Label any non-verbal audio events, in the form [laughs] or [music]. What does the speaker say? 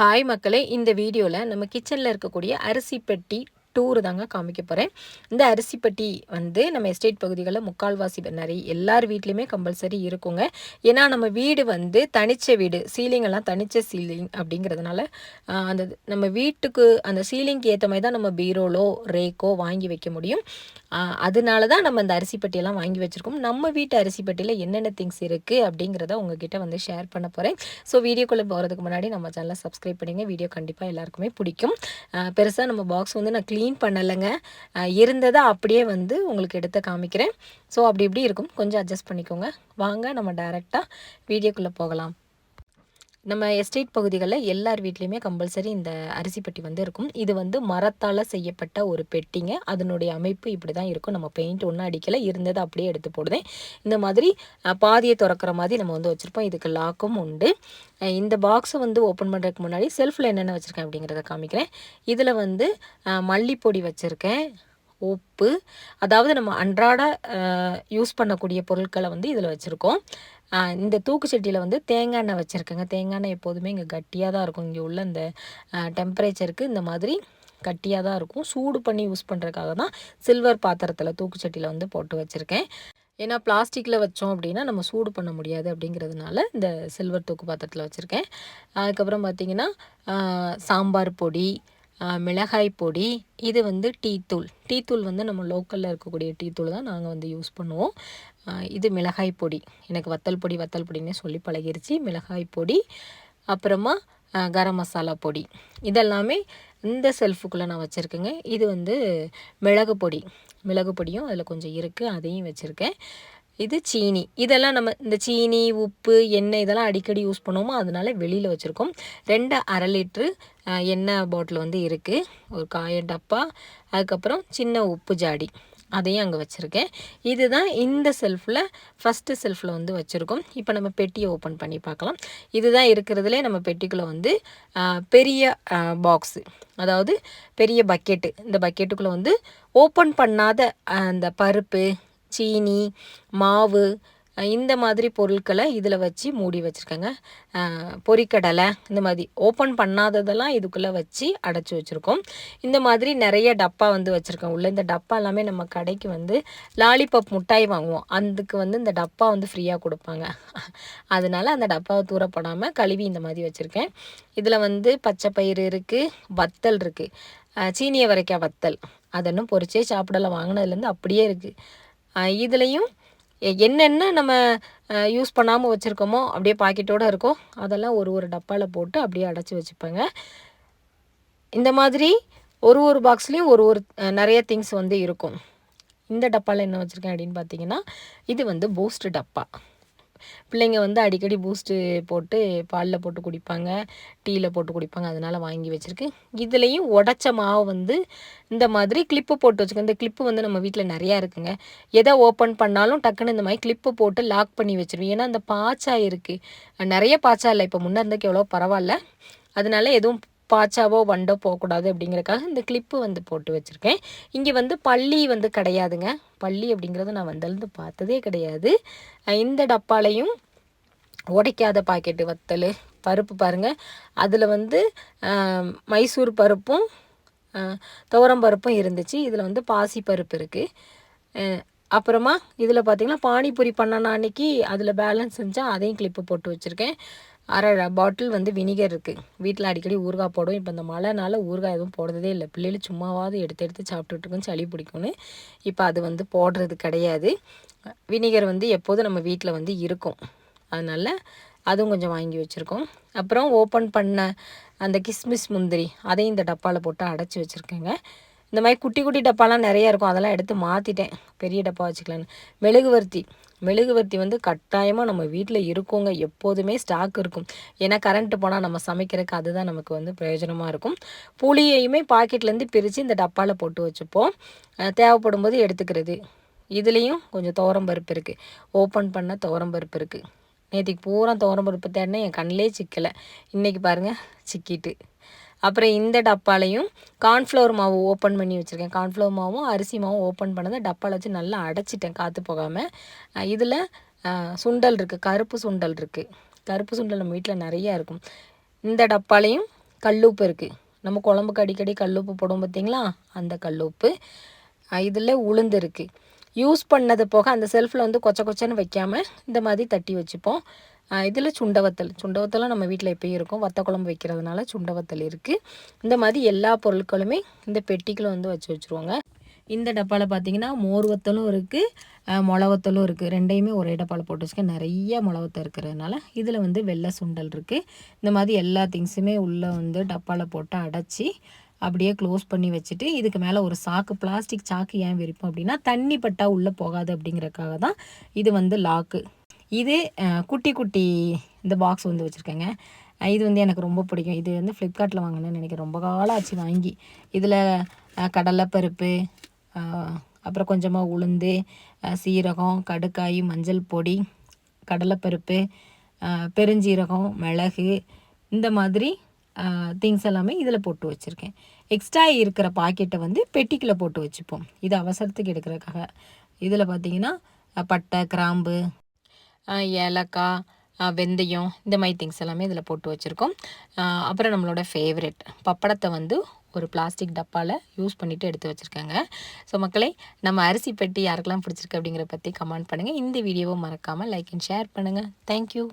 Hi மக்களே இந்த வீடியோவில் நம்ம கிச்சனில் இருக்கக்கூடிய அரிசி பெட்டி டூர் தாங்க காமிக்க போகிறேன் இந்த அரிசிப்பட்டி வந்து நம்ம எஸ்டேட் பகுதிகளில் முக்கால்வாசி நிறைய எல்லார் வீட்லேயுமே கம்பல்சரி இருக்குங்க. ஏன்னா நம்ம வீடு வந்து தனிச்ச வீடு சீலிங் எல்லாம் தனிச்ச சீலிங் அப்படிங்கிறதுனால அந்த நம்ம வீட்டுக்கு அந்த சீலிங்க்கு ஏற்ற மாதிரி தான் நம்ம பீரோலோ ரேக்கோ வாங்கி வைக்க முடியும். அதனால தான் நம்ம இந்த அரிசிப்பட்டியெல்லாம் வாங்கி வச்சுருக்கோம். நம்ம வீட்டு அரிசிப்பட்டியில் என்னென்ன திங்ஸ் இருக்குது அப்படிங்கிறத உங்ககிட்ட வந்து ஷேர் பண்ண போகிறேன் ஸோ வீடியோக்குள்ளே போகிறதுக்கு முன்னாடி நம்ம சேனலை சப்ஸ்கிரைப் பண்ணிங்க. வீடியோ கண்டிப்பாக எல்லாருக்குமே பிடிக்கும். பெருசாக நம்ம பாக்ஸ் வந்து நான் க்ளீன் க்ளீன் பண்ணலைங்க. இருந்ததை அப்படியே வந்து உங்களுக்கு எடுத்து காமிக்கிறேன். ஸோ அப்படி இப்படி இருக்கும். கொஞ்சம் அட்ஜஸ்ட் பண்ணிக்கோங்க. வாங்க நம்ம டைரெக்டாக வீடியோக்குள்ளே போகலாம். நம்ம எஸ்டேட் பகுதிகளில் எல்லார் வீட்லேயுமே கம்பல்சரி இந்த அரிசி பெட்டி வந்து இருக்கும். இது வந்து மரத்தால் செய்யப்பட்ட ஒரு பெட்டிங்க. அதனுடைய அமைப்பு இப்படி தான் இருக்கும். நம்ம பெயிண்ட் ஒன்றும் அடிக்கலை. இருந்ததை அப்படியே எடுத்து போடுதேன். இந்த மாதிரி பாதியை திறக்கிற மாதிரி நம்ம வந்து வச்சுருப்போம். இதுக்கு லாக்கும் உண்டு. இந்த பாக்ஸை வந்து ஓப்பன் பண்ணுறதுக்கு முன்னாடி செல்ஃபில் என்னென்ன வச்சுருக்கேன் அப்படிங்கிறத காமிக்கிறேன். இதில் வந்து மல்லிப்பொடி வச்சுருக்கேன். உப்பு. அதாவது நம்ம அன்றாட யூஸ் பண்ணக்கூடிய பொருட்களை வந்து இதில் வச்சுருக்கோம். இந்த தூக்கு சட்டியில் வந்து தேங்காய் எண்ணெய் வச்சுருக்கேங்க. தேங்காய் எண்ணெய் எப்போதுமே இங்கே கட்டியாக தான் இருக்கும். இங்கே உள்ள இந்த டெம்பரேச்சருக்கு இந்த மாதிரி கட்டியாக தான் இருக்கும். சூடு பண்ணி யூஸ் பண்ணுறதுக்காக தான் சில்வர் பாத்திரத்தில் தூக்கு சட்டியில் வந்து போட்டு வச்சுருக்கேன். ஏன்னா பிளாஸ்டிக்கில் வச்சோம் அப்படின்னா நம்ம சூடு பண்ண முடியாது அப்படிங்கிறதுனால இந்த சில்வர் தூக்கு பாத்திரத்தில் வச்சுருக்கேன். அதுக்கப்புறம் பார்த்திங்கன்னா சாம்பார் பொடி மிளகாய் பொடி இது வந்து டீத்தூள் டீத்தூள் வந்து நம்ம லோக்கலில் இருக்கக்கூடிய டீத்தூள் தான் நாங்கள் வந்து யூஸ் பண்ணுவோம். இது மிளகாய் பொடி. எனக்கு வத்தல் பொடி வத்தல் பொடின்னே சொல்லி பழகிருச்சு. மிளகாய் பொடி அப்புறமா கரம் மசாலா பொடி. இதெல்லாமே இந்த செல்ஃபுக்குள்ளே நான் வச்சுருக்கேங்க. இது வந்து மிளகு பொடி. மிளகு பொடியும் அதில் கொஞ்சம் இருக்குது அதையும் வச்சுருக்கேன். இது சீனி. இதெல்லாம் நம்ம இந்த சீனி உப்பு எண்ணெய் இதெல்லாம் அடிக்கடி யூஸ் பண்ணுவோமோ? அதனால வெளியில் வச்சுருக்கோம். ரெண்டு அரை லிட்ரு எண்ணெய் பாட்டில் வந்து இருக்குது ஒரு காய டப்பா. அதுக்கப்புறம் சின்ன உப்பு ஜாடி. அதையும் அங்கே வச்சுருக்கேன். இதுதான் இந்த செல்ஃபில் ஃபஸ்ட்டு செல்ஃபில் வந்து வச்சுருக்கோம். இப்போ நம்ம பெட்டியை ஓப்பன் பண்ணி பார்க்கலாம். இதுதான் இருக்கிறதுலே நம்ம பெட்டிக்குள்ளே வந்து பெரிய பாக்ஸு அதாவது பெரிய பக்கெட்டு இந்த பக்கெட்டுக்குள்ளே வந்து ஓப்பன் பண்ணாத அந்த பருப்பு சீனி மாவு இந்த மாதிரி பொருட்களை இதில் வச்சு மூடி வச்சுருக்கேங்க. பொரிக்கடலை இந்த மாதிரி ஓப்பன் பண்ணாததெல்லாம் இதுக்குள்ளே வச்சு அடைச்சி வச்சுருக்கோம். இந்த மாதிரி நிறைய டப்பா வந்து வச்சுருக்கோம் உள்ளே இந்த டப்பா எல்லாமே நம்ம கடைக்கு வந்து லாலிபப் மிட்டாய் வாங்குவோம். அதுக்கு வந்து இந்த டப்பா வந்து ஃப்ரீயாக கொடுப்பாங்க. [laughs] அதனால அந்த டப்பாவை தூரப்படாமல் கழுவி இந்த மாதிரி வச்சுருக்கேன். இதில் வந்து பச்சை பயிறு இருக்குது வத்தல் இருக்குது சீனிய வரைக்காய் வத்தல். அதன்னும் பொரிச்சே சாப்பிடலாம் வாங்கினதுலேருந்து அப்படியே இருக்குது இதுலேயும் என்னென்ன நம்ம யூஸ் பண்ணாமல் வச்சுருக்கோமோ அப்படியே பாக்கெட்டோடு இருக்கோ அதெல்லாம் ஒரு ஒரு டப்பாவில் போட்டு அப்படியே அடைச்சி வச்சுப்பேங்க. இந்த மாதிரி ஒரு ஒரு பாக்ஸ்லேயும் ஒரு ஒரு நிறைய திங்ஸ் வந்து இருக்கும். இந்த டப்பாவில் என்ன வச்சுருக்கேன் அப்படின்னு பார்த்தீங்கன்னா இது வந்து பூஸ்ட் டப்பா. பிள்ளைங்க வந்து அடிக்கடி பூஸ்ட்டு போட்டு பாலில் போட்டு குடிப்பாங்க டீயில் போட்டு குடிப்பாங்க அதனால் வாங்கி வச்சுருக்கு. இதுலேயும் உடச்ச மாவு வந்து இந்த மாதிரி கிளிப்பு போட்டு வச்சுக்கோங்க இந்த கிளிப்பு வந்து நம்ம வீட்டில் நிறையா இருக்குங்க. எதை ஓப்பன் பண்ணாலும் டக்குன்னு இந்த மாதிரி கிளிப்பு போட்டு லாக் பண்ணி வச்சுருவேன். ஏன்னா அந்த பாச்சா இருக்குது நிறைய பாச்சா இல்லை. இப்போ முன்னே இருந்தக்கு எவ்வளோ பரவாயில்ல. அதனால எதுவும் பாச்சாவோ வண்டோ போகக்கூடாது அப்படிங்கிறக்காக இந்த கிளிப்பு வந்து போட்டு வச்சுருக்கேன். இங்கே வந்து பள்ளி வந்து கிடையாதுங்க. பள்ளி அப்படிங்கிறது நான் வந்தலேருந்து பார்த்ததே கிடையாது. இந்த டப்பாலையும் உடைக்காத பாக்கெட்டு வத்தல் பருப்பு பாருங்கள் அதில் வந்து மைசூர் பருப்பும் துவரம்பருப்பும் துவரம் பருப்பும் இருந்துச்சு. இதில் வந்து பாசி பருப்பு இருக்குது அப்புறமா இதில் பார்த்திங்கன்னா பானிபூரி பண்ணனா அன்னைக்கு அதில் பேலன்ஸ் இருந்துச்சா அதையும் கிளிப்பு போட்டு வச்சுருக்கேன். அரை பாட்டில் வந்து வினிகர் இருக்குது வீட்டில் அடிக்கடி ஊறுகாய் போடும் இப்போ இந்த மழைனால ஊறுகாய் எதுவும் போடுறதே இல்லை. பிள்ளைகள் சும்மாவாவது எடுத்து எடுத்து சாப்பிட்டுட்டுருக்கும் சளி பிடிக்கும்னு. இப்போ அது வந்து போடுறது கிடையாது. வினிகர் வந்து எப்போதும் நம்ம வீட்டில் வந்து இருக்கும். அதனால் அதுவும் கொஞ்சம் வாங்கி வச்சுருக்கோம். அப்புறம் ஓப்பன் பண்ண அந்த கிஸ்மிஸ் முந்திரி அதையும் இந்த டப்பாவில் போட்டு அடைச்சி வச்சுருக்கேங்க. இந்த மாதிரி குட்டி குட்டி டப்பாலாம் நிறையா இருக்கும். அதெல்லாம் எடுத்து மாற்றிட்டேன் பெரிய டப்பா வச்சுக்கலான்னு மெழுகுவர்த்தி. மெழுகுவர்த்தி வந்து கட்டாயமாக நம்ம வீட்டில் இருக்கோங்க. எப்போதுமே ஸ்டாக் இருக்கும். ஏன்னா கரண்ட்டு போனால் நம்ம சமைக்கிறதுக்கு அதுதான் நமக்கு வந்து பிரயோஜனமாக இருக்கும். புளியையுமே பாக்கெட்லேருந்து பிரித்து இந்த டப்பாவில் போட்டு வச்சுப்போம். தேவைப்படும் போது எடுத்துக்கிறது. இதுலேயும் கொஞ்சம் துவரம் பருப்பு இருக்குது ஓப்பன் பண்ண துவரம் பருப்பு இருக்குது நேற்றுக்கு பூரா துவரம் பருப்பு தேடினா என் கண்ணிலே சிக்கலை. இன்றைக்கி பாருங்கள் சிக்கிட்டு. அப்புறம் இந்த டப்பாலையும் கார்ன்ஃப்ளவர் மாவு ஓப்பன் பண்ணி வச்சுருக்கேன். கார்ன்ஃப்ளவர் மாவும் அரிசி மாவும் ஓப்பன் பண்ணதை டப்பாவில் வச்சு நல்லா அடைச்சிட்டேன் காற்று போகாமல் இதில் சுண்டல் இருக்குது கருப்பு சுண்டல் இருக்குது கருப்பு சுண்டல் நம்ம வீட்டில் நிறையா இருக்கும். இந்த டப்பாலையும் கல்லுப்பு இருக்குது நம்ம குழம்புக்கு அடிக்கடி கல்லுப்பு போடும் பார்த்தீங்களா அந்த கல்லுப்பு. இதில் உளுந்து இருக்குது யூஸ் பண்ணது போக அந்த செல்ஃபில் வந்து கொச்ச கொச்சன்னு வைக்காமல் இந்த மாதிரி தட்டி வச்சுப்போம். இதில் சுண்டவத்தல். சுண்டவத்தலாம் நம்ம வீட்டில் எப்பயும் இருக்கும். வத்த குழம்பு வைக்கிறதுனால சுண்டவத்தல் இருக்குது இந்த மாதிரி எல்லா பொருட்களுமே இந்த பெட்டிக்கில் வந்து வச்சு வச்சுருவாங்க. இந்த டப்பாவில் பார்த்தீங்கன்னா மோர் வத்தலும் இருக்குது மிளவத்தலும் இருக்குது ரெண்டையுமே ஒரே டப்பாவில் போட்டு வச்சுக்க நிறைய மிளவத்தம் இருக்கிறதுனால இதில் வந்து வெள்ளை சுண்டல் இருக்குது இந்த மாதிரி எல்லா திங்ஸுமே உள்ளே வந்து டப்பாவில் போட்டு அடைச்சி அப்படியே க்ளோஸ் பண்ணி வச்சுட்டு இதுக்கு மேலே ஒரு சாக்கு பிளாஸ்டிக் சாக்கு ஏன் விரிப்போம் அப்படின்னா தண்ணி பட்டா உள்ளே போகாது அப்படிங்கிறக்காக தான் இது வந்து லாக்கு. இது குட்டி குட்டி இந்த பாக்ஸ் வந்து வச்சுருக்கேங்க. இது வந்து எனக்கு ரொம்ப பிடிக்கும். இது வந்து ஃப்ளிப்கார்ட்டில் வாங்கினேன்னு நினைக்கிறேன். ரொம்ப காலம் ஆச்சு வாங்கி. இதில் கடலைப்பருப்பு அப்புறம் கொஞ்சமாக உளுந்து சீரகம் கடுக்காய் மஞ்சள் பொடி கடலைப்பருப்பு பெருஞ்சீரகம் மிளகு இந்த மாதிரி திங்ஸ் எல்லாமே இதில் போட்டு வச்சுருக்கேன். எக்ஸ்ட்ரா இருக்கிற பாக்கெட்டை வந்து பெட்டிக்கில் போட்டு வச்சுப்போம். இது அவசரத்துக்கு எடுக்கிறதுக்காக. இதில் பார்த்தீங்கன்னா பட்டை கிராம்பு ஏலக்காய் வெந்தயம் இந்த மாதிரி திங்ஸ் எல்லாமே இதில் போட்டு வச்சுருக்கோம். அப்புறம் நம்மளோட ஃபேவரெட் பப்படத்தை வந்து ஒரு பிளாஸ்டிக் டப்பாவில் யூஸ் பண்ணிவிட்டு எடுத்து வச்சுருக்காங்க. ஸோ மக்களே நம்ம அரிசி பெட்டி யாருக்கெல்லாம் பிடிச்சிருக்கு அப்படிங்கிற பற்றி கமெண்ட் பண்ணுங்கள் இந்த வீடியோவை மறக்காமல் லைக் அண்ட் ஷேர் பண்ணுங்கள் தேங்க்யூ